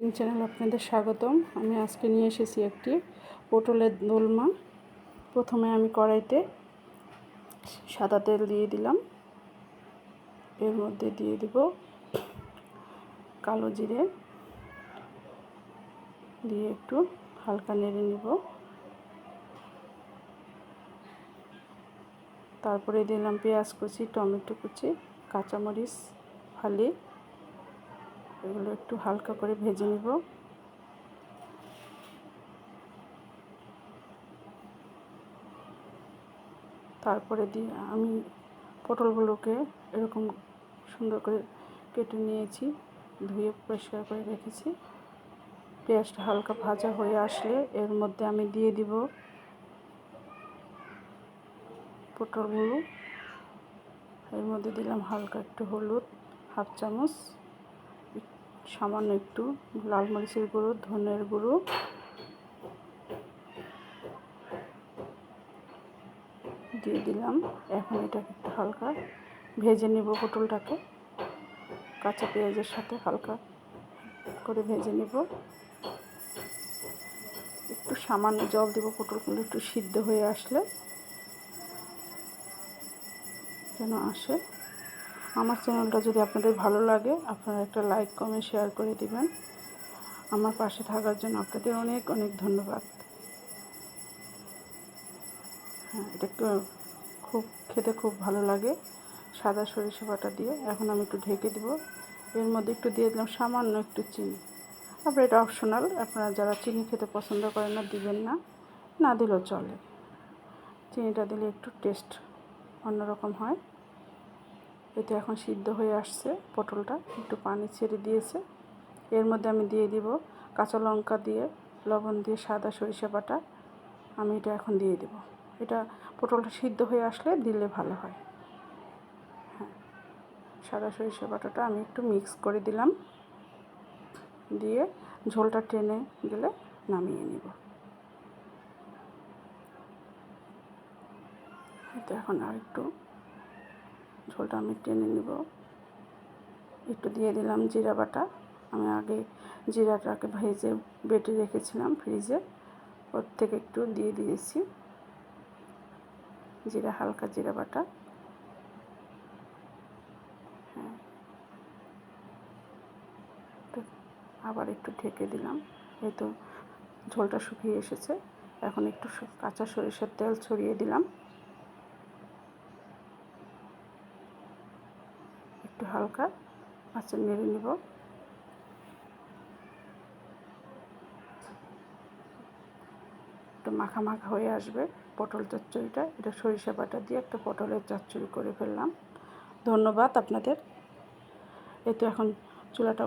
Channel আপনাদের স্বাগতম। আমি আজকে নিয়ে এসেছি একটি পটলের দোলমা। প্রথমে আমি কড়াইতে সাদা তেল দিয়ে দিলাম। এর মধ্যে দিয়ে দিব কালো জিরে। দিয়ে একটু হালকা নেড়ে নিব। তারপরে দিলাম পেঁয়াজ কুচি, টমেটো কুচি, কাঁচামরিচ, ফালি। এগুলো একটু হালকা করে ভেজে নিব। তারপরে দিয়ে আমি পটলগুলোকে এরকম সুন্দর করে কেটে নিয়েছি, ধুয়ে পরিষ্কার করে রেখেছি। পেঁয়াজটা হালকা ভাজা হয়ে আসলে এর মধ্যে আমি দিয়ে দিব পটলগুলো। এর মধ্যে দিলাম হালকা একটু হলুদ, হাফ চামচ। সামান্য একটু লাল মরিচের গুঁড়ো, ধনের গুঁড়ো। দিয়ে দিলাম। এখন এটাকে একটু হালকা ভেজে নেব পটলটাকে। কাঁচা পেঁয়াজের সাথে হালকা করে ভেজে নেব। একটু সামান্য জল দেব পটলগুলো একটু সিদ্ধ হয়ে আসলে যেন আসে। আমার চ্যানেলটা যদি আপনাদের ভালো লাগে, আপনারা একটা লাইক কমেন্ট শেয়ার করে দিবেন। আমার পাশে থাকার জন্য আপনাদের অনেক অনেক ধন্যবাদ। হ্যাঁ এটা একটু খুব, খেতে খুব ভালো লাগে। সাদা সরিষা বাটা দিয়ে। এখন আমি একটু ঢেকে দিব। এর মধ্যে একটু দিয়ে দিলাম সামান্য একটু চিনি। আপনার এটা অপশনাল আপনারা যারা চিনি খেতে পছন্দ করেন না, দিবেন না। না দিলেও চলে। চিনিটা দিলে একটু টেস্ট অন্যরকম হয়। এতে এখন সিদ্ধ হয়ে আসছে পটলটা, একটু পানি ছেড়ে দিয়েছে। এর মধ্যে আমি দিয়ে দিব কাঁচা লঙ্কা দিয়ে, লবণ দিয়ে সাদা সরিষা বাটা, আমি এটা এখন দিয়ে দেব। এটা পটলটা সিদ্ধ হয়ে আসলে দিলে ভালো হয়। হ্যাঁ সাদা সরিষা বাটাটা আমি একটু মিক্স করে দিলাম। দিয়ে ঝোলটা টেনে গেলে নামিয়ে নিব। এটা এখন আর একটু ঝোলটা আমি টেনে নিব। একটু দিয়ে দিলাম জিরা বাটা। আমি আগে জিরাটাকে ভেজে বেটে রেখেছিলাম ফ্রিজে। ওর থেকে একটু দিয়ে দিয়েছি জিরা, হালকা জিরা বাটা। হ্যাঁ। আবার একটু ঢেকে দিলাম। এই তো ঝোলটা শুকিয়ে এসেছে। এখন একটু কাঁচা সরিষার তেল ছড়িয়ে দিলাম একটু হালকা আঁচে নেড়ে নেব। একটু মাখা মাখা হয়ে আসবে পটল চচ্চড়িটা। এটা সরিষা বাটা দিয়ে একটা পটলের চচ্চড়ি করে ফেললাম। ধন্যবাদ আপনাদের। এই তো এখন চুলাটা